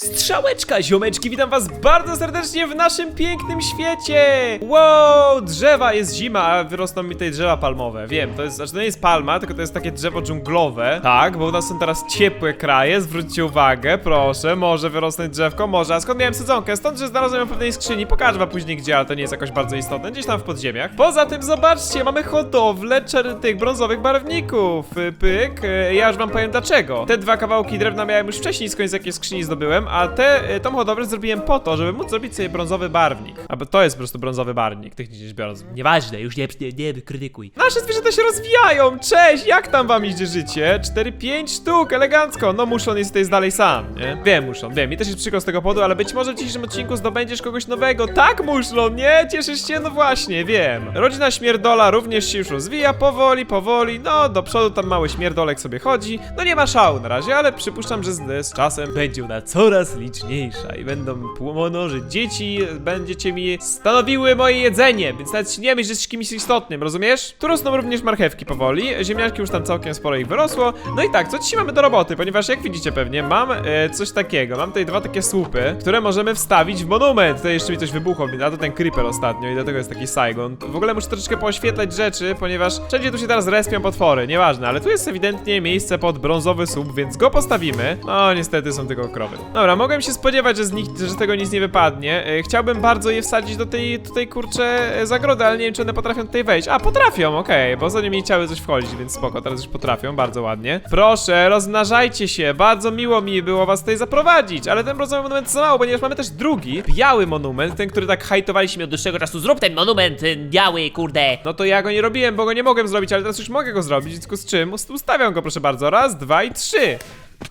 Strzałeczka, ziomeczki, witam was bardzo serdecznie w naszym pięknym świecie! Wow, drzewa, jest zima, a wyrosną mi tutaj drzewa palmowe. Wiem, to jest, znaczy to nie jest palma, tylko to jest takie drzewo dżunglowe. Tak, bo u nas są teraz ciepłe kraje, zwróćcie uwagę, proszę, może wyrosnąć drzewko, może. A skąd miałem sadzonkę? Stąd, że znalazłem ją w pewnej skrzyni, pokażę wam później gdzie, ale to nie jest jakoś bardzo istotne, gdzieś tam w podziemiach. Poza tym, zobaczcie, mamy hodowlę tych brązowych barwników. Pyk, y, ja już wam powiem dlaczego. Te dwa kawałki drewna miałem już wcześniej skądś z jakiej skrzyni zdobyłem, a te, y, tą hodowlę zrobiłem po to, żeby móc zrobić sobie brązowy barwnik. A bo to jest po prostu brązowy barwnik, technicznie rzecz biorąc. Nieważne, już nie, nie, nie krytykuj. Nasze zwierzęta się rozwijają! Cześć! Jak tam wam idzie życie? 4-5 sztuk, elegancko! No Muszon jest tutaj dalej sam, nie? Wiem, Muszon, wiem. Mi też jest przykro z tego powodu, ale być może w dzisiejszym odcinku zdobędziesz kogoś nowego. Tak, Muszlon, nie? Cieszysz się? No właśnie, wiem. Rodzina Śmierdola również się już rozwija, powoli, powoli. No, do przodu tam mały Śmierdolek sobie chodzi. No nie ma szału na razie, ale przypuszczam, że z, z czasem będzie ona coraz liczniejsza i będą płomonożyć dzieci, będziecie mi stanowiły moje jedzenie, więc nawet nie myśl, że jesteś kimś istotnym, rozumiesz? Tu rosną również marchewki powoli, ziemniaczki już tam całkiem sporo ich wyrosło. No i tak, co dzisiaj mamy do roboty, ponieważ jak widzicie pewnie, mam e, coś takiego, mam tutaj dwa takie słupy, które możemy wstawić w monument. Tutaj jeszcze mi coś wybuchło, a to ten creeper ostatnio i dlatego jest taki Saigon. W ogóle muszę troszeczkę pooświetlać rzeczy, ponieważ wszędzie tu się teraz respią potwory, nieważne, ale tu jest ewidentnie miejsce pod brązowy słup, więc go postawimy. No niestety są tylko krowy. Dobra, mogłem się spodziewać, że z nich, że tego nic nie wypadnie. E, Chciałbym bardzo je wsadzić do tej tutaj kurczę e, zagrody, ale nie wiem czy one potrafią tutaj wejść. A, potrafią, okej, bo ostatnio mi chciały coś wchodzić, więc spoko, teraz już potrafią, bardzo ładnie. Proszę, rozmnażajcie się, bardzo miło mi było was tutaj zaprowadzić, ale ten brązowy monument za mało, ponieważ mamy też drugi, biały monument, ten, który tak hajtowaliśmy od dłuższego czasu. Zrób ten monument y, biały, kurde. No to ja go nie robiłem, bo go nie mogłem zrobić, ale teraz już mogę go zrobić, w związku z czym ust- ustawiam go proszę bardzo, raz, dwa i trzy.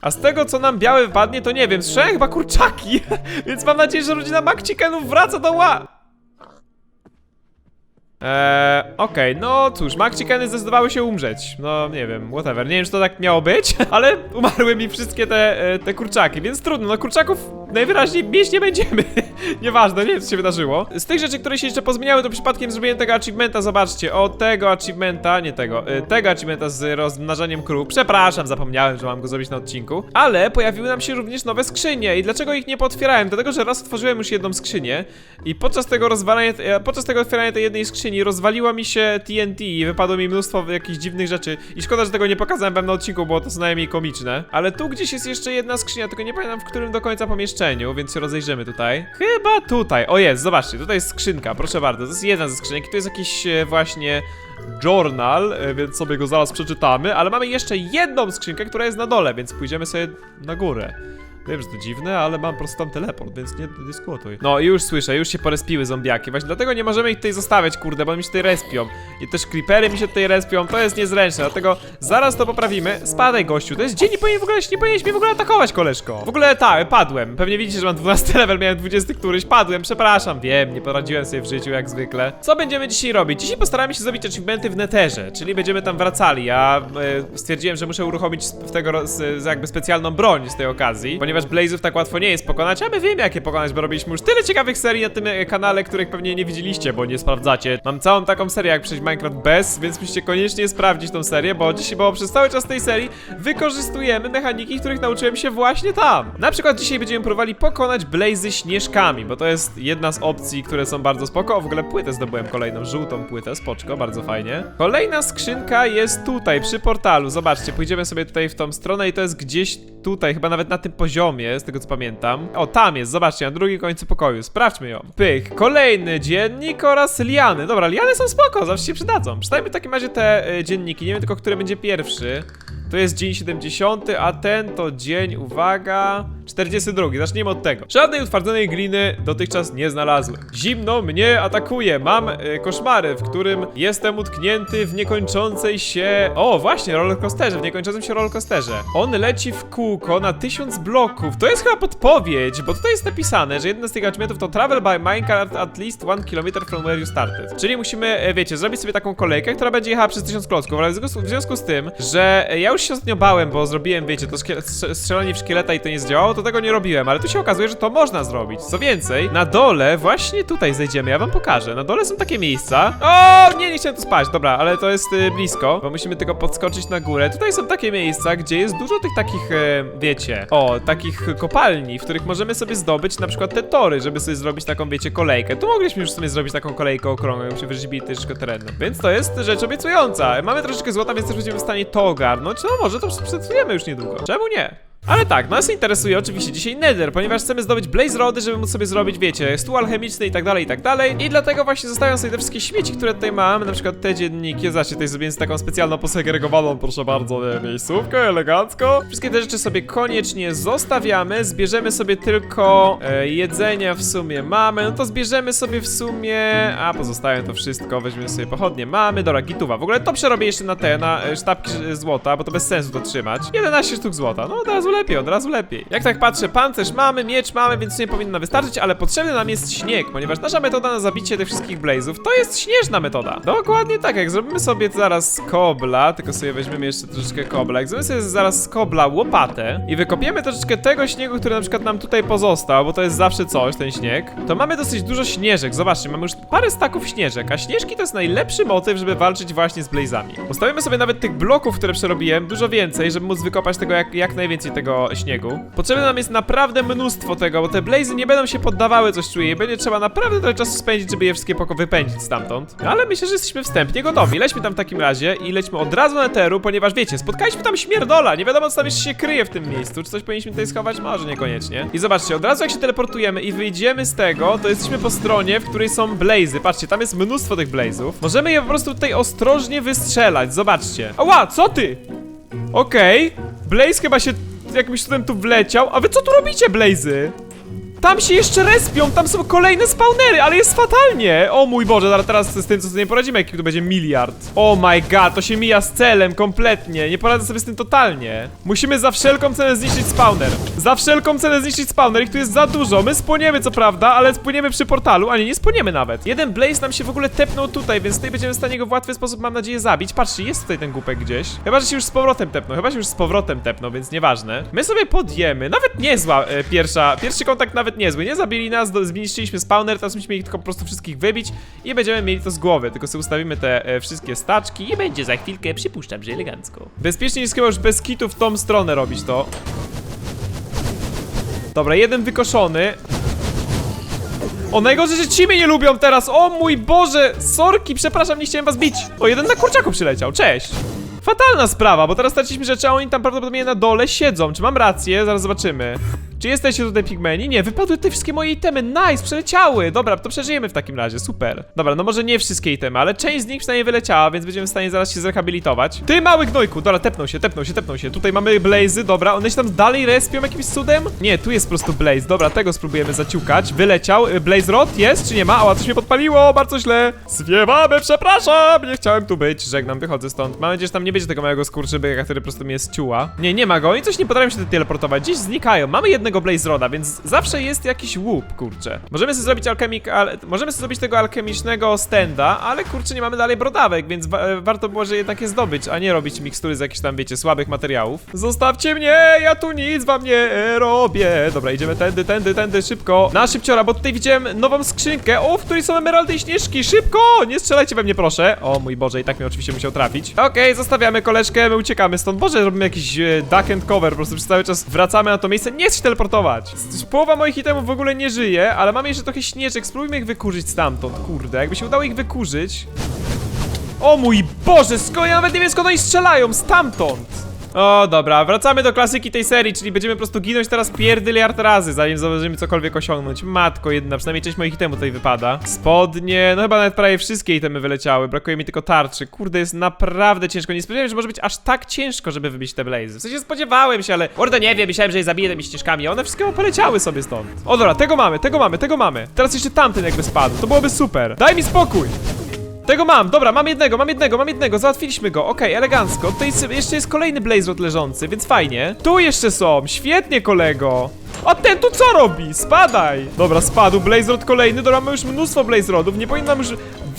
A z tego co nam biały wypadnie, to nie wiem, słyszałem chyba kurczaki, więc mam nadzieję, że rodzina McChickenów wraca do ła... Eee, okej, no cóż, McChickeny zdecydowały się umrzeć. No, nie wiem, whatever. Nie wiem, czy to tak miało być, ale umarły mi wszystkie te, e, te kurczaki, więc trudno. No, kurczaków najwyraźniej mieć nie będziemy. Nieważne, nie wiem, co się wydarzyło. Z tych rzeczy, które się jeszcze pozmieniały, to przypadkiem zrobiłem tego achievementa, zobaczcie. O, tego achievementa, nie tego, e, tego achievementa z rozmnażaniem krów. Przepraszam, zapomniałem, że mam go zrobić na odcinku. Ale pojawiły nam się również nowe skrzynie. I dlaczego ich nie potwierałem? Dlatego, że raz otworzyłem już jedną skrzynię i podczas tego rozwalania, e, podczas tego otwierania tej jednej skrzyni rozwaliła mi się TNT i wypadło mi mnóstwo jakichś dziwnych rzeczy. I szkoda, że tego nie pokazałem wam na odcinku, było to co najmniej komiczne. Ale tu gdzieś jest jeszcze jedna skrzynia, tylko nie pamiętam w którym do końca pomieszczeniu, więc się rozejrzymy tutaj. Chyba tutaj. O jest, zobaczcie, tutaj jest skrzynka, proszę bardzo. To jest jedna ze skrzynek i tu jest jakiś e, właśnie journal, e, więc sobie go zaraz przeczytamy, ale mamy jeszcze jedną skrzynkę, która jest na dole, więc pójdziemy sobie na górę. Wiem, że to dziwne, ale mam po prostu tam teleport, więc nie dyskutuj. No i już słyszę, już się porespiły zombiaki. Właśnie dlatego nie możemy ich tutaj zostawiać, kurde, bo oni się tutaj respią. I też creepery mi się tutaj respią, to jest niezręczne, dlatego zaraz to poprawimy. Spadaj, gościu, to jest dzień, nie powinien w ogóle, nie powinieneś mnie w ogóle atakować, koleżko. W ogóle tak, padłem. Pewnie widzicie, że mam 12 level, miałem 20 któryś, padłem, przepraszam, wiem, nie poradziłem sobie w życiu jak zwykle. Co będziemy dzisiaj robić? Dzisiaj postaramy się zrobić achievementy w neterze, czyli będziemy tam wracali. Ja e, stwierdziłem, że muszę uruchomić w tego z, jakby specjalną broń z tej okazji, ponieważ Blazów tak łatwo nie jest pokonać, a my wiemy jakie pokonać, bo robiliśmy już tyle ciekawych serii na tym kanale, których pewnie nie widzieliście, bo nie sprawdzacie. Mam całą taką serię jak przejść Minecraft bez, więc musicie koniecznie sprawdzić tą serię, bo dzisiaj, bo przez cały czas tej serii wykorzystujemy mechaniki, których nauczyłem się właśnie tam. Na przykład dzisiaj będziemy próbowali pokonać Blazy śnieżkami, bo to jest jedna z opcji, które są bardzo spoko. O, w ogóle płytę zdobyłem kolejną, żółtą płytę, spoczko, bardzo fajnie. Kolejna skrzynka jest tutaj, przy portalu, zobaczcie, pójdziemy sobie tutaj w tą stronę i to jest gdzieś tutaj, chyba nawet na tym poziomie, z tego co pamiętam. O, tam jest, zobaczcie, na drugim końcu pokoju, sprawdźmy ją. Pyk, kolejny dziennik oraz liany. Dobra, liany są spoko, zawsze się przydadzą. Czytajmy w takim razie te e, dzienniki, nie wiem tylko, który będzie pierwszy. To jest dzień 70, a ten to dzień, uwaga, 42. Zacznijmy od tego. Żadnej utwardzonej gliny dotychczas nie znalazłem. Zimno mnie atakuje. Mam e, koszmary, w którym jestem utknięty w niekończącej się. O, właśnie, rollercoasterze, w niekończącym się rollercoasterze. On leci w kółko na tysiąc bloków. To jest chyba podpowiedź, bo tutaj jest napisane, że jeden z tych achievementów to travel by minecart at least one kilometer from where you started. Czyli musimy, e, wiecie, zrobić sobie taką kolejkę, która będzie jechała przez tysiąc klocków, ale w związku, w związku z tym, że e, ja już się ostatnio bałem, bo zrobiłem, wiecie, to strzelanie w szkieleta i to nie zdziałało, to tego nie robiłem, ale tu się okazuje, że to można zrobić. Co więcej, na dole, właśnie tutaj zejdziemy, ja wam pokażę. Na dole są takie miejsca. O, nie, nie chciałem tu spać, dobra, ale to jest y, blisko, bo musimy tylko podskoczyć na górę. Tutaj są takie miejsca, gdzie jest dużo tych takich, e, wiecie, o, takich kopalni, w których możemy sobie zdobyć na przykład te tory, żeby sobie zrobić taką, wiecie, kolejkę. Tu mogliśmy już sobie zrobić taką kolejkę okrągłą, przy wyrzeźbili troszeczkę terenu. Więc to jest rzecz obiecująca. Mamy troszeczkę złota, więc też będziemy w stanie to ogarnąć. No może to przetestujemy już niedługo. Czemu nie? Ale tak, nas interesuje oczywiście dzisiaj Nether, ponieważ chcemy zdobyć Blaze Rody, żeby móc sobie zrobić, wiecie, stół alchemiczny i tak dalej, i tak dalej. I dlatego właśnie zostawiam sobie te wszystkie śmieci, które tutaj mamy, na przykład te dzienniki, zobaczcie, tutaj zrobiłem taką specjalną posegregowaną, proszę bardzo, nie, miejscówkę, elegancko. Wszystkie te rzeczy sobie koniecznie zostawiamy, zbierzemy sobie tylko e, jedzenia w sumie mamy, no to zbierzemy sobie w sumie, a pozostają to wszystko, weźmiemy sobie pochodnie, mamy, dobra, gituwa. W ogóle to przerobię jeszcze na te, na e, sztabki e, złota, bo to bez sensu to trzymać. 11 sztuk złota, no od razu lepiej, od razu lepiej. Jak tak patrzę, pancerz mamy, miecz mamy, więc nie powinno wystarczyć, ale potrzebny nam jest śnieg, ponieważ nasza metoda na zabicie tych wszystkich blazów to jest śnieżna metoda. Dokładnie tak, jak zrobimy sobie zaraz kobla, tylko sobie weźmiemy jeszcze troszeczkę kobla, jak zrobimy sobie zaraz z kobla łopatę i wykopiemy troszeczkę tego śniegu, który na przykład nam tutaj pozostał, bo to jest zawsze coś, ten śnieg, to mamy dosyć dużo śnieżek. Zobaczcie, mamy już parę staków śnieżek, a śnieżki to jest najlepszy motyw, żeby walczyć właśnie z blazami. Ustawimy sobie nawet tych bloków, które przerobiłem, dużo więcej, żeby móc wykopać tego jak, jak najwięcej tego śniegu. Potrzebne nam jest naprawdę mnóstwo tego, bo te blazy nie będą się poddawały, coś czuję, i będzie trzeba naprawdę trochę czasu spędzić, żeby je wszystkie poko wypędzić stamtąd. Ale myślę, że jesteśmy wstępnie gotowi. Lećmy tam w takim razie i lećmy od razu na Eteru, ponieważ wiecie, spotkaliśmy tam śmierdola, nie wiadomo co tam jeszcze się kryje w tym miejscu. Czy coś powinniśmy tutaj schować? Może niekoniecznie. I zobaczcie, od razu jak się teleportujemy i wyjdziemy z tego, to jesteśmy po stronie, w której są blazy. Patrzcie, tam jest mnóstwo tych blazów. Możemy je po prostu tutaj ostrożnie wystrzelać, zobaczcie. Ała, co ty? Okej, Blaze chyba się jakimś cudem tu wleciał. A wy co tu robicie, Blazy? Tam się jeszcze respią, tam są kolejne spawnery, ale jest fatalnie! O mój Boże, zaraz teraz z tym co sobie nie poradzimy, jaki tu będzie miliard. Oh my god, to się mija z celem kompletnie, nie poradzę sobie z tym totalnie. Musimy za wszelką cenę zniszczyć spawner. Za wszelką cenę zniszczyć spawner, ich tu jest za dużo. My spłoniemy co prawda, ale spłyniemy przy portalu, a nie, nie spłoniemy nawet. Jeden Blaze nam się w ogóle tepnął tutaj, więc tutaj będziemy w stanie go w łatwy sposób, mam nadzieję, zabić. Patrzcie, jest tutaj ten głupek gdzieś. Chyba, że się już z powrotem tepnął, chyba się już z powrotem tepnął, więc nieważne. My sobie podjemy, nawet niezła e, pierwsza, pierwszy kontakt nawet niezły. Nie zabili nas, do, zniszczyliśmy spawner, teraz musimy ich tylko po prostu wszystkich wybić i będziemy mieli to z głowy. Tylko sobie ustawimy te e, wszystkie staczki I będzie za chwilkę, przypuszczam, że elegancko. Bezpiecznie jest chyba już bez kitu w tą stronę robić to. Dobra, jeden wykoszony. O, najgorzej, że ci mnie nie lubią teraz! O mój Boże! Sorki, przepraszam, nie chciałem was bić! O, jeden na kurczaku przyleciał, cześć! Fatalna sprawa, bo teraz straciliśmy rzeczy, a oni tam prawdopodobnie na dole siedzą. Czy mam rację? Zaraz zobaczymy. Czy jesteście tutaj pigmeni? Nie, wypadły te wszystkie moje itemy, nice, przeleciały! Dobra, to przeżyjemy w takim razie, super. Dobra, no może nie wszystkie itemy, ale część z nich przynajmniej wyleciała, więc będziemy w stanie zaraz się zrehabilitować. Ty, mały gnojku, dobra, tepnął się, tepnął się, tepnął się. Tutaj mamy blazy, dobra, one się tam dalej respią jakimś cudem? Nie, tu jest po prostu blaze, dobra, tego spróbujemy zaciukać. Wyleciał, Y, blaze rod jest, czy nie ma? O, coś mnie podpaliło, bardzo źle. Zwiewamy, przepraszam, nie chciałem tu być, żegnam, wychodzę stąd. Mam nadzieję, że tam nie będzie tego małego skurczybyka, który po prostu mnie zciuła. Nie, nie ma go, oni coś nie potrafią się teleportować, znikają. Mamy jednego blaze roda, więc zawsze jest jakiś łup, kurczę. Możemy sobie zrobić alchemik, ale możemy sobie zrobić tego alchemicznego stenda, ale kurczę, nie mamy dalej brodawek, więc wa e, warto było, że jednak je zdobyć, a nie robić mikstury z jakichś tam, wiecie, słabych materiałów. Zostawcie mnie, ja tu nic wam nie robię. Dobra, idziemy tędy, tędy, tędy, szybko. Na szybciora, bo tutaj widziałem nową skrzynkę, o, w której są emeraldy i śnieżki, szybko! Nie strzelajcie we mnie, proszę. O mój Boże, i tak mnie oczywiście musiał trafić. Okej, zostawiamy koleżkę, my uciekamy stąd. Boże, robimy jakiś e, duck and cover, po prostu przez cały czas wracamy na to miejsce. Nie się teleportować. Połowa moich itemów w ogóle nie żyje, ale mamy jeszcze trochę śnieżek, spróbujmy ich wykurzyć stamtąd, kurde. Jakby się udało ich wykurzyć, o mój Boże, skąd ja nawet nie wiem skąd oni strzelają, stamtąd! O, dobra, wracamy do klasyki tej serii, czyli będziemy po prostu ginąć teraz pierdyliard razy, zanim zdążymy cokolwiek osiągnąć. Matko jedna, przynajmniej część moich itemów tutaj wypada. Spodnie, no chyba nawet prawie wszystkie itemy wyleciały, brakuje mi tylko tarczy. Kurde, jest naprawdę ciężko, nie spodziewałem się, że może być aż tak ciężko, żeby wybić te blazy. W sensie spodziewałem się, ale... Kurde, nie wiem, myślałem, że je zabiję tymi ścieżkami, one wszystkie poleciały sobie stąd. O dobra, tego mamy, tego mamy, tego mamy. Teraz jeszcze tamten jakby spadł, to byłoby super. Daj mi spokój! Tego mam, dobra, mam jednego, mam jednego, mam jednego, załatwiliśmy go, okej, elegancko. Tutaj jeszcze jest kolejny Blaze Rod leżący, więc fajnie. Tu jeszcze są, świetnie kolego. A ten tu co robi? Spadaj! Dobra, spadł, Blaze Rod kolejny, dobra, mamy już mnóstwo Blaze Rodów, nie powinno nam już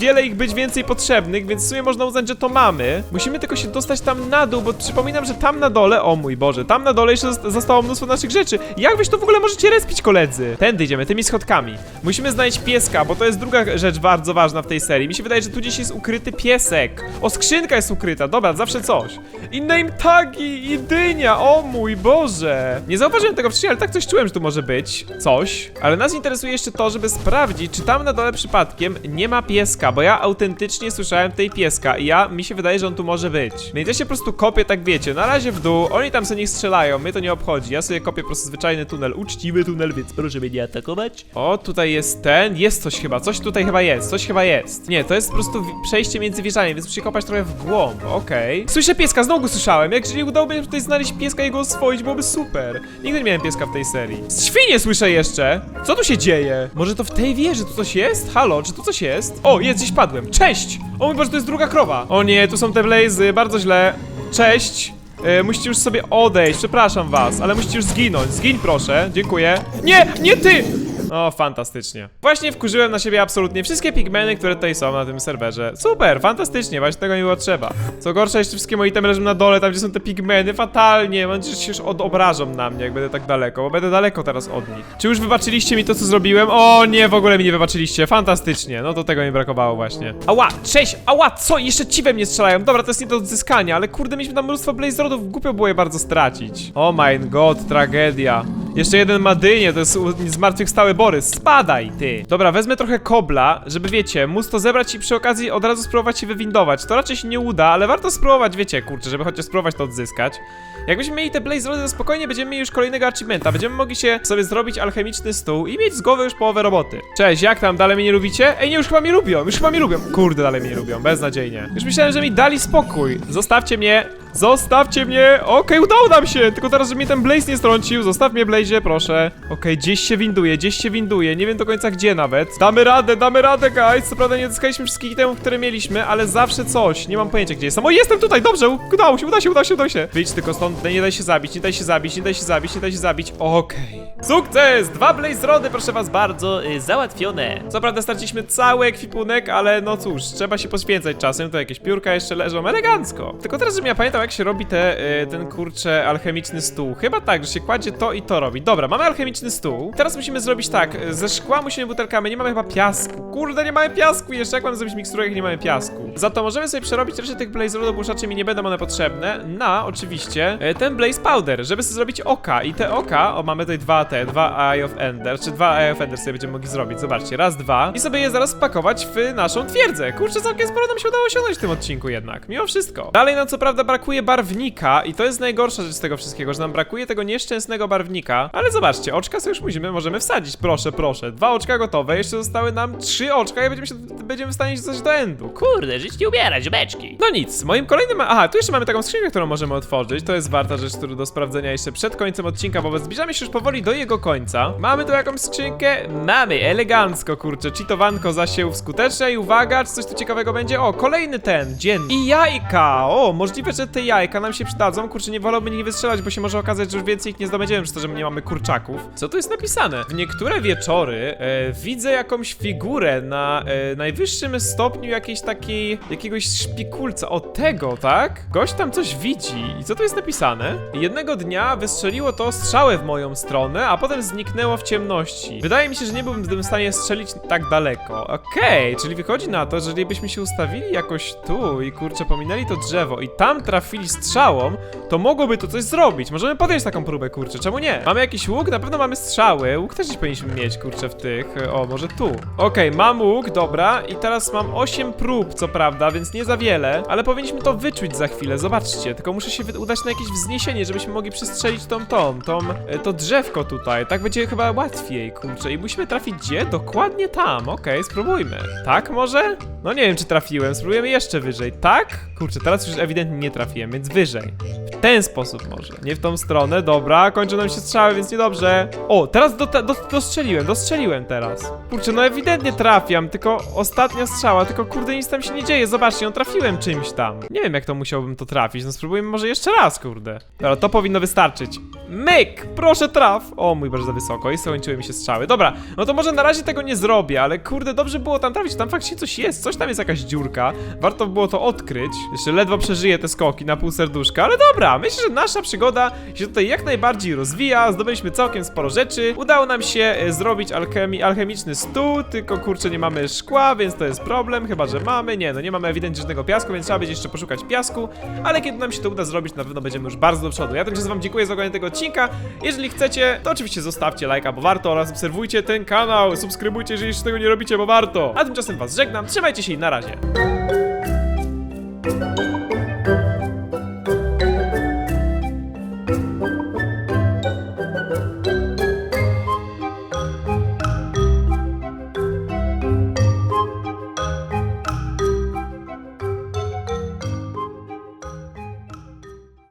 wiele ich być więcej potrzebnych, więc w sumie można uznać, że to mamy. Musimy tylko się dostać tam na dół, bo przypominam, że tam na dole, o mój Boże, tam na dole jeszcze zosta- zostało mnóstwo naszych rzeczy. Jak wyś to w ogóle możecie respić, koledzy? Tędy idziemy, tymi schodkami. Musimy znaleźć pieska, bo to jest druga rzecz bardzo ważna w tej serii. Mi się wydaje, że tu gdzieś jest ukryty piesek. O, skrzynka jest ukryta, dobra, zawsze coś. I name tagi, i dynia, o mój Boże. Nie zauważyłem tego wcześniej, ale tak coś czułem, że tu może być coś. Ale nas interesuje jeszcze to, żeby sprawdzić, czy tam na dole przypadkiem nie ma pieska, bo ja autentycznie słyszałem tej pieska i ja, mi się wydaje, że on tu może być. No i się po prostu kopię, tak wiecie, na razie w dół, oni tam sobie niech strzelają, mnie to nie obchodzi. Ja sobie kopię po prostu zwyczajny tunel, uczciwy tunel, więc proszę mnie nie atakować. O, tutaj jest ten, jest coś chyba, coś tutaj chyba jest, coś chyba jest. Nie, to jest po prostu przejście między wieżami, więc muszę kopać trochę w głąb, okej. Słyszę pieska, znowu słyszałem, jak jeżeli udałoby się tutaj znaleźć pieska i go oswoić, byłoby super. Nigdy nie miałem pieska w tej serii. Świnie słyszę jeszcze! Co tu się dzieje? Może to w tej wieży tu coś jest? Halo, czy tu coś jest? O, jest, gdzieś padłem. Cześć! O mój Boże, to jest druga krowa. O nie, tu są te blazy, bardzo źle. Cześć! E, musicie już sobie odejść, przepraszam was, ale musicie już zginąć. Zgiń proszę, dziękuję. Nie, nie ty! O, fantastycznie. Właśnie wkurzyłem na siebie absolutnie wszystkie pigmeny, które tutaj są na tym serwerze. Super, fantastycznie, właśnie tego nie było trzeba. Co gorsza, jeszcze wszystkie moje itemy leżą na dole, tam gdzie są te pigmeny, fatalnie. Mam nadzieję, że się już odobrażą na mnie, jak będę tak daleko, bo będę daleko teraz od nich. Czy już wybaczyliście mi to, co zrobiłem? O nie, w ogóle mi nie wybaczyliście, fantastycznie. No to tego mi brakowało właśnie. Ała, cześć, ała, co? Jeszcze ci we mnie strzelają. Dobra, to jest nie do odzyskania, ale kurde, mieliśmy tam mnóstwo blaze rodów, głupio było je bardzo stracić. Oh my god, tragedia. Jeszcze jeden ma dynię, to jest zmartwychwstały Borys. Spadaj, ty! Dobra, wezmę trochę kobla, żeby wiecie, móc to zebrać i przy okazji od razu spróbować się wywindować. To raczej się nie uda, ale warto spróbować, wiecie, kurczę, żeby chociaż spróbować to odzyskać. Jakbyśmy mieli te blaze rody, to spokojnie będziemy mieli już kolejnego achievementa. Będziemy mogli się sobie zrobić alchemiczny stół i mieć z głowy już połowę roboty. Cześć, jak tam? Dalej mnie nie lubicie? Ej, nie, już chyba mnie lubią, już chyba mnie lubią. Kurde, dalej mnie nie lubią, beznadziejnie. Już myślałem, że mi dali spokój. Zostawcie mnie, zostawcie mnie. Okej, udało nam się, tylko teraz, żeby mnie ten blaze nie strącił. Zostaw mnie, blaze, proszę. Okej, gdzieś się winduje, gdzieś się winduje, nie wiem do końca gdzie nawet. Damy radę, damy radę, guys. Co prawda nie odzyskaliśmy wszystkich itemów, które mieliśmy, ale zawsze coś. Nie mam pojęcia, gdzie jestem. O, jestem tutaj, dobrze, udało się, uda się, uda się, uda się. Wyjdź tylko stąd, nie daj się zabić, nie daj się zabić, nie daj się zabić, nie daj się zabić. Okej. Sukces! Dwa blaze rody, proszę was bardzo. Y, załatwione. Co prawda straciliśmy cały ekwipunek, ale no cóż, trzeba się poświęcać czasem, to jakieś piórka jeszcze leżą elegancko. Tylko teraz, żebym ja pamiętał, jak się robi te, y, ten kurcze alchemiczny stół. Chyba tak, że się kładzie to i to robi. Dobra, mamy alchemiczny stół. Teraz musimy zrobić tak, y, ze szkła musimy butelkami, nie mamy chyba piasku. Kurde, nie mamy piasku jeszcze, jak mamy zrobić miksturę, jak nie mamy piasku? Za to możemy sobie przerobić resztę tych blaze rodów, raczej mi nie będą one potrzebne, na oczywiście ten blaze powder, żeby sobie zrobić oka. I te oka, o mamy tutaj dwa te, dwa Eye of Ender, czy dwa Eye of Ender sobie będziemy mogli zrobić, zobaczcie, raz, dwa. I sobie je zaraz spakować w naszą twierdzę. Kurczę, całkiem sporo nam się udało osiągnąć w tym odcinku jednak, mimo wszystko. Dalej nam co prawda brakuje barwnika i to jest najgorsza rzecz z tego wszystkiego, że nam brakuje tego nieszczęsnego barwnika. Ale zobaczcie, oczka sobie już musimy, możemy wsadzić, proszę, proszę. Dwa oczka gotowe, jeszcze zostały nam trzy oczka i będziemy, się, będziemy w stanie się coś do endu. Kurde, żyć nie ubiera, ziomeczki. No nic, moim kolejnym. Aha, tu jeszcze mamy taką skrzynkę, którą możemy otworzyć. To jest warta rzecz który do sprawdzenia jeszcze przed końcem odcinka, bo zbliżamy się już powoli do jego końca. Mamy tu jakąś skrzynkę? Mamy, elegancko, kurczę. Cheatowanko zasieł skutecznie i uwaga, czy coś tu ciekawego będzie? O, kolejny ten, dzień. I jajka! O, możliwe, że te jajka nam się przydadzą. Kurczę, nie wolałbym nie wystrzelać, bo się może okazać, że już więcej ich nie zdobędziemy, przez to, że my nie mamy kurczaków. Co tu jest napisane? W niektóre wieczory e, widzę jakąś figurę na e, najwyższym stopniu jakiejś takiej, jakiegoś szpikulca. O tego, tak? Gość tam coś widzi. I co tu jest napisane? Jednego dnia wystrzeliło to strzałę w moją stronę, a potem zniknęło w ciemności. Wydaje mi się, że nie byłbym w stanie strzelić tak daleko. Okej, czyli wychodzi na to, że jeżeli byśmy się ustawili jakoś tu i kurczę pominęli to drzewo i tam trafili strzałą, to mogłoby to coś zrobić. Możemy podjąć taką próbę, kurczę, czemu nie? Mamy jakiś łuk? Na pewno mamy strzały. Łuk też powinniśmy mieć, kurczę, w tych. O, może tu. Okej, mam łuk, dobra. I teraz mam 8 prób, co prawda, więc nie za wiele, ale powinniśmy to wyczuć za chwilę. Zobaczcie, tylko muszę się udać na jakieś wzniesienie, żebyśmy mogli przestrzelić tą, tą, tą, e, to drzewko tutaj. Tak będzie chyba łatwiej, kurczę. I musimy trafić gdzie? Dokładnie tam. Okej, spróbujmy. Tak może? No nie wiem, czy trafiłem. Spróbujemy jeszcze wyżej. Tak? Kurczę, teraz już ewidentnie nie trafiłem, więc wyżej. Ten sposób może. Nie w tą stronę, dobra, kończą nam się strzały, więc niedobrze. O, teraz do, do, dostrzeliłem, dostrzeliłem teraz. Kurczę, no ewidentnie trafiam, tylko ostatnia strzała, tylko kurde nic tam się nie dzieje, zobaczcie, no trafiłem czymś tam. Nie wiem jak to musiałbym to trafić, no spróbujemy może jeszcze raz, kurde. Dobra, to powinno wystarczyć. Myk! Proszę traf! O mój Boże, za wysoko i skończyły mi się strzały. Dobra, no to może na razie tego nie zrobię, ale kurde, dobrze było tam trafić, tam faktycznie coś jest, coś tam jest jakaś dziurka. Warto było to odkryć. Jeszcze ledwo przeżyję te skoki na pół serduszka, ale dobra, myślę, że nasza przygoda się tutaj jak najbardziej rozwija, zdobyliśmy całkiem sporo rzeczy. Udało nam się e, zrobić alchemi alchemiczny stół, tylko kurczę nie mamy szkła, więc to jest problem, chyba że mamy. Nie, no nie mamy ewidentnie żadnego piasku, więc trzeba będzie jeszcze poszukać piasku, ale kiedy nam się to uda zrobić, na pewno będziemy już bardzo do przodu. Ja tymczasem wam dziękuję za oglądanie tego odcinka. Jeżeli chcecie, to oczywiście zostawcie lajka, bo warto oraz obserwujcie ten kanał, subskrybujcie, jeżeli jeszcze tego nie robicie, bo warto. A tymczasem was żegnam, trzymajcie się i na razie.